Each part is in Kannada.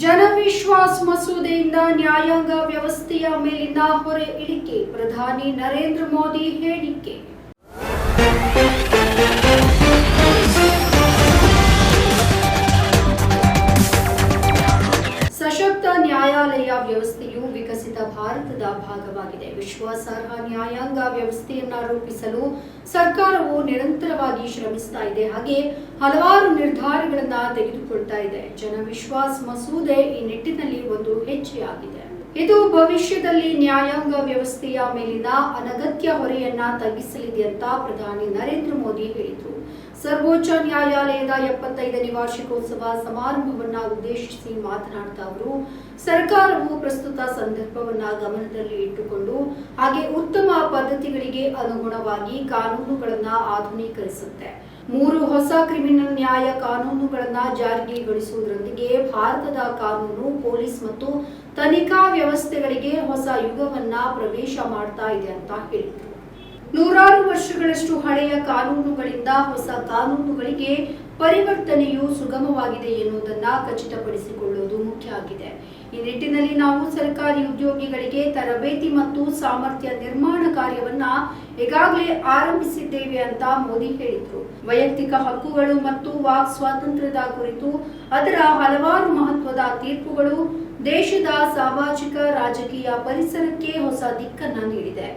ಜನವಿಶ್ವಾಸ್ ಮಸೂದೆಯಿಂದ ನ್ಯಾಯಾಂಗ ವ್ಯವಸ್ಥೆಯ ಮೇಲಿನ ಹೊರೆ ಇಳಿಕೆ. ಪ್ರಧಾನಿ ನರೇಂದ್ರ ಮೋದಿ ಹೇಳಿಕೆ. ನ್ಯಾಯಾಲಯ ವ್ಯವಸ್ಥೆಯು ವಿಕಸಿತ ಭಾರತದ ಭಾಗವಾಗಿದೆ. ವಿಶ್ವಾಸಾರ್ಹ ನ್ಯಾಯಾಂಗ ವ್ಯವಸ್ಥೆಯನ್ನ ರೂಪಿಸಲು ಸರ್ಕಾರವು ನಿರಂತರವಾಗಿ ಶ್ರಮಿಸ್ತಾ ಇದೆ. ಹಾಗೆ ಹಲವಾರು ನಿರ್ಧಾರಗಳನ್ನ ತೆಗೆದುಕೊಳ್ತಾ ಇದೆ. ಜನವಿಶ್ವಾಸ್ ಮಸೂದೆ ಈ ನಿಟ್ಟಿನಲ್ಲಿ ಒಂದು ಹೆಜ್ಜೆಯಾಗಿದೆ. ಇದು ಭವಿಷ್ಯದಲ್ಲಿ ನ್ಯಾಯಾಂಗ ವ್ಯವಸ್ಥೆಯ ಮೇಲಿನ ಅನಗತ್ಯ ಹೊರೆಯನ್ನ ತಗ್ಗಿಸಲಿದೆ ಅಂತ ಪ್ರಧಾನಿ ನರೇಂದ್ರ ಮೋದಿ ಹೇಳಿದರು. ಸರ್ವೋಚ್ಚ ನ್ಯಾಯಾಲಯದ ಎಪ್ಪತ್ತೈದನೇ ವಾರ್ಷಿಕೋತ್ಸವ ಸಮಾರಂಭವನ್ನ ಉದ್ದೇಶಿಸಿ ಮಾತನಾಡ್ತಾ ಅವರು, ಸರ್ಕಾರವು ಪ್ರಸ್ತುತ ಸಂದರ್ಭವನ್ನ ಗಮನದಲ್ಲಿ ಇಟ್ಟುಕೊಂಡು, ಹಾಗೆ ಉತ್ತಮ ಪದ್ಧತಿಗಳಿಗೆ ಅನುಗುಣವಾಗಿ ಕಾನೂನುಗಳನ್ನ ಆಧುನೀಕರಿಸುತ್ತೆ. ಮೂರು ಹೊಸ ಕ್ರಿಮಿನಲ್ ನ್ಯಾಯ ಕಾನೂನುಗಳನ್ನು ಜಾರಿಗೊಳಿಸುವುದರೊಂದಿಗೆ ಭಾರತದ ಕಾನೂನು, ಪೊಲೀಸ್ ಮತ್ತು ತನಿಖಾ ವ್ಯವಸ್ಥೆಗಳಿಗೆ ಹೊಸ ಯುಗವನ್ನ ಪ್ರವೇಶ ಮಾಡ್ತಾ ಇದೆ ಅಂತ ಹೇಳಿದರು. ನೂರಾರು ವರ್ಷಗಳಷ್ಟು ಹಳೆಯ ಕಾನೂನುಗಳಿಂದ ಹೊಸ ಕಾನೂನುಗಳಿಗೆ ಪರಿವರ್ತನೆಯು ಸುಗಮವಾಗಿದೆ ಎನ್ನುವುದನ್ನ ಖಚಿತಪಡಿಸಿಕೊಳ್ಳುವುದು ಮುಖ್ಯ ಆಗಿದೆ. ಈ ನಿಟ್ಟಿನಲ್ಲಿ ನಾವು ಸರ್ಕಾರಿ ಉದ್ಯೋಗಿಗಳಿಗೆ ತರಬೇತಿ ಮತ್ತು ಸಾಮರ್ಥ್ಯ ನಿರ್ಮಾಣ ಕಾರ್ಯವನ್ನ ಈಗಾಗಲೇ ಆರಂಭಿಸಿದ್ದೇವೆ ಅಂತ ಮೋದಿ ಹೇಳಿದ್ರು. ವೈಯಕ್ತಿಕ ಹಕ್ಕುಗಳು ಮತ್ತು ವಾಕ್ ಸ್ವಾತಂತ್ರ್ಯದ ಕುರಿತು ಅದರ ಹಲವಾರು ಮಹತ್ವದ ತೀರ್ಪುಗಳು ದೇಶದ ಸಾಮಾಜಿಕ, ರಾಜಕೀಯ ಪರಿಸರಕ್ಕೆ ಹೊಸ ದಿಕ್ಕನ್ನ ನೀಡಿದೆ.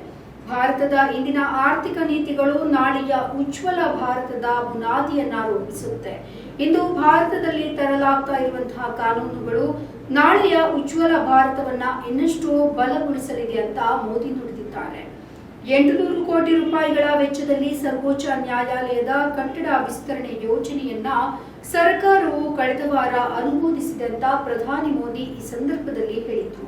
ಭಾರತದ ಇಂದಿನ ಆರ್ಥಿಕ ನೀತಿಗಳು ನಾಳೆಯ ಉಜ್ವಲ ಭಾರತದ ಬುನಾದಿಯನ್ನ ರೂಪಿಸುತ್ತೆ. ಇಂದು ಭಾರತದಲ್ಲಿ ತರಲಾಗ್ತಾ ಇರುವಂತಹ ಕಾನೂನುಗಳು ನಾಳೆಯ ಉಜ್ವಲ ಭಾರತವನ್ನ ಇನ್ನಷ್ಟು ಬಲಗೊಳಿಸಲಿದೆ ಅಂತ ಮೋದಿ ನುಡಿದಿದ್ದಾರೆ. ಎಂಟುನೂರು ಕೋಟಿ ರೂಪಾಯಿಗಳ ವೆಚ್ಚದಲ್ಲಿ ಸರ್ವೋಚ್ಚ ನ್ಯಾಯಾಲಯದ ಕಟ್ಟಡ ವಿಸ್ತರಣೆ ಯೋಜನೆಯನ್ನ ಸರ್ಕಾರವು ಕಳೆದ ವಾರ ಅನುಮೋದಿಸಿದೆ ಅಂತ ಪ್ರಧಾನಿ ಮೋದಿ ಈ ಸಂದರ್ಭದಲ್ಲಿ ಹೇಳಿದರು.